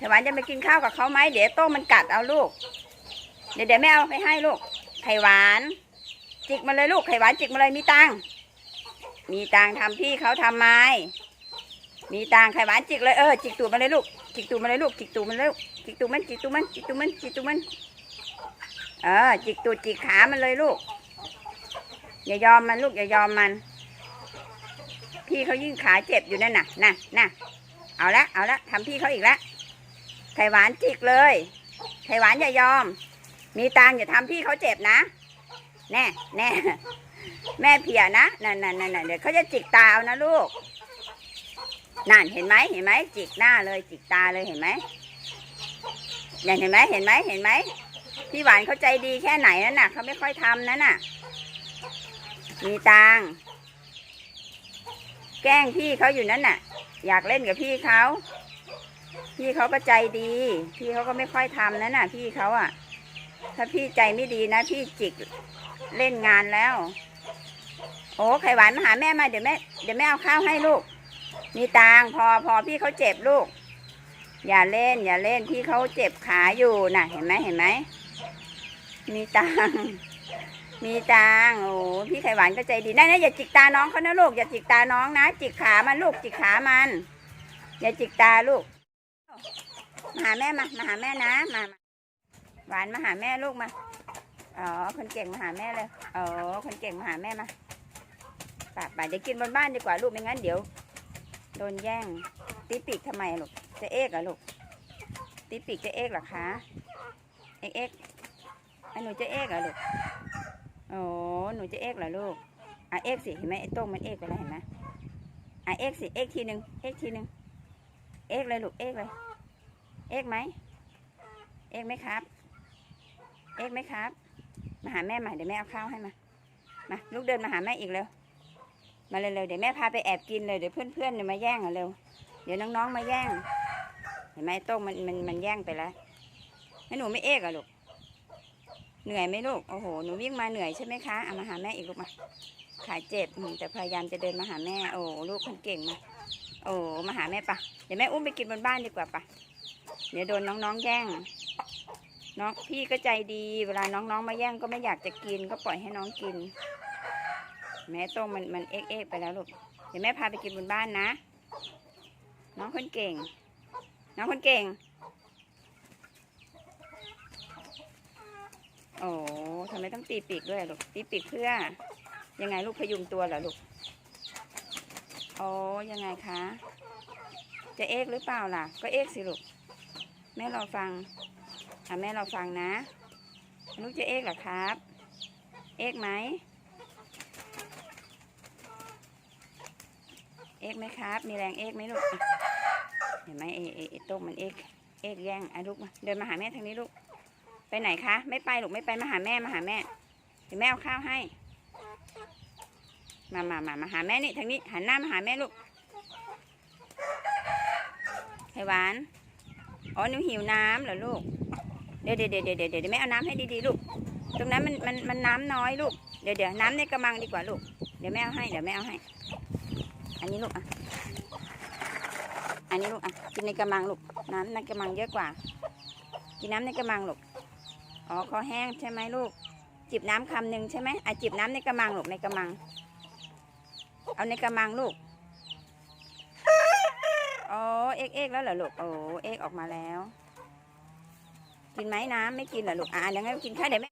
ไขวานจะไปกินข้าวกับเขาไหมเดี๋ยวโต้มันกัดเอาลูก เดี๋ยวเดี๋ยวแม่เอาไปให้ลูก ไข่หวาน จิกมาเลยลูกไข่หวานจิกมาเลยมีตังมีตังค์ทำพี่เขาทำไมมีตังไข่หวานจิกเลยเออจิกตูดมาเลยลูกจิกตูดมาเลยลูกจิกตูดมันเลยลูกจิกตูดมันจิกตูดมันจิกตูดมันจิกตูดมันเออจิกตูดจิกขามันเลยลูก อย่ายอมมันลูกอย่ายอมมัน พี่เขายิ่งขาเจ็บอยู่นั่นน่ะน่ะน่ะเอาละเอาละทำพี่เขาอีกละ ไข่หวานจิกเลย ไข่หวานอย่ายอม มีตังอย่าทำพี่เขาเจ็บนะ แน่แน่แม่เพียนะนั่นนั่นนั่นเดี๋ยวเขาจะจิกตาเอานะลูก นั่นเห็นไหมเห็นไหมจิกหน้าเลยจิกตาเลยเห็นไหมเนี่ยเห็นไหมเห็นไหมเห็นไหมพี่หวานเขาใจดีแค่ไหนนั่นน่ะเขาไม่ค่อยทำนั่นน่ะ มีตังแกล้งพี่เขาอยู่นั่นน่ะ อยากเล่นกับพี่เขา พี่เขาก็ใจดี พี่เขาก็ไม่ค่อยทำนั่นน่ะ พี่เขาอะ ถ้าพี่ใจไม่ดีนะ พี่จิกเล่นงานแล้ว โอ้ไข่หวานมาหาแม่มาเดี๋ยวแม่เดี๋ยวแม่เอาข้าวให้ลูก มีตังพอพอพี่เขาเจ็บลูก อย่าเล่น อย่าเล่นพี่เขาเจ็บขาอยู่น่ะ เห็นไหมเห็นไหมมีตังมีตังโอ้พี่ไข่หวานก็ใจดีนั่นนะอย่าจิกตาน้องเขานะลูกอย่าจิกตาน้องนะ จิกขามันลูกจิกขามัน อย่าจิกตาลูก หาแม่มา มาหาแม่นะ มา หวานมาหาแม่ลูกมา อ๋อ คนเก่งมาหาแม่เลย อ๋อ คนเก่งมาหาแม่มาป่าป่าเดี๋ยวกินบนบ้านดีกว่าลูกไม่งั้นเดี๋ยว โดนแย่ง ตีปีกทำไมลูก จะเอกเหรอลูก ตีปีกจะเอกเหรอคะ เอกเอกไอ้หนูจะเอกเหรอลูก โอ้หนูจะเอกเหรอลูกอะเอกสิ เห็นไหมไอ้โต้งมันเอกไปแล้วเห็นไหมอะเอกสิ เอกทีหนึ่งเอกทีหนึ่งเอกเลยลูก เอกเลย เอกไหม เอกไหมครับ เอกไหมครับ มาหาแม่ใหมาเดี๋ยวแม่เอาข้าวให้มา มาลูกเดินมาหาแม่อีกเร็ว มาเร็วๆเดี๋ยวแม่พาไปแอบกินเลยเดี๋ยวเพื่อนๆเนี่ยมาแย่งอะเร็ว เดี๋ยวน้องๆมาแย่ง เห็นไหมโต้งมันมันมันแย่งไปแล้วให้หนูไม่เอกอะลูก เหนื่อยไหมลูก โอ้โห หนูวิ่งมาเหนื่อยใช่ไหมคะ เอามาหาแม่อีกลูกมา ขาเจ็บแต่พยายามจะเดินมาหาแม่ โอ้ลูกคนเก่งมา โอ้มาหาแม่ปะ เดี๋ยวแม่อุ้มไปกินบนบ้านดีกว่าปะ เดี๋ยวโดนน้องๆแย่งน้องพี่ก็ใจดี เวลาน้องๆมาแย่งก็ไม่อยากจะกิน ก็ปล่อยให้น้องกิน แม่โต้งมันมันเอ็กเอ็กไปแล้วลูกเดี๋ยวแม่พาไปกินบนบ้านนะ น้องคนเก่ง น้องคนเก่ง โอ้ทำไมต้องตีปีกด้วยลูกตีปีกเพื่อ ยังไงลูกพยุงตัวเหรอลูกโอ้ยังไงคะ จะเอกหรือเปล่าล่ะ ก็เอกสิลูก ม่รอฟังอะแม่รอฟังนะลูกจะเอกเหรอครับ เอกไหมเอกไหมครับ มีแรงเอกไหมลูก เห็นไหมเอเอเอโต้งมันเอกเอกแย่งอะลูกเดินมาหาแม่ทางนี้ลูก ไปไหนคะ ไม่ไปลูกไม่ไปมาหาแม่มาหาแม่เดี๋ยวแม่เอาข้าวให้ มามามามาหาแม่นี่ทางนี้หันหน้ามาหาแม่ลูกไข่หวาน อ๋อหนูหิวน้ำเหรอลูก เดี๋ยวเดี๋ยวเดี๋ยวเดี๋ยวเดี๋ยวแม่เอาน้ำให้ดีๆลูก ตรงนั้นมันมันมันน้ำน้อยลูก เดี๋ยวเดี๋ยวน้ำในกระมังดีกว่าลูก เดี๋ยวแม่เอาให้เดี๋ยวแม่เอาให้ อันนี้ลูกอะ อันนี้ลูกอะกินในกระมังลูก น้ำในกระมังเยอะกว่า กินน้ำในกระมังลูก อ๋อคอแห้งใช่ไหมลูก จิบน้ำคำหนึ่งใช่ไหมอะจิบน้ำในกระมังลูกในกระมัง เอาในกระมังลูก เอ็กเอ็กแล้วเหรอลูกโอ้เอ็กออกมาแล้ว กินไหมน้ำไม่กินเหรอลูกอะเดี๋ยวงั้นกินข้าวเดี๋ยวแม่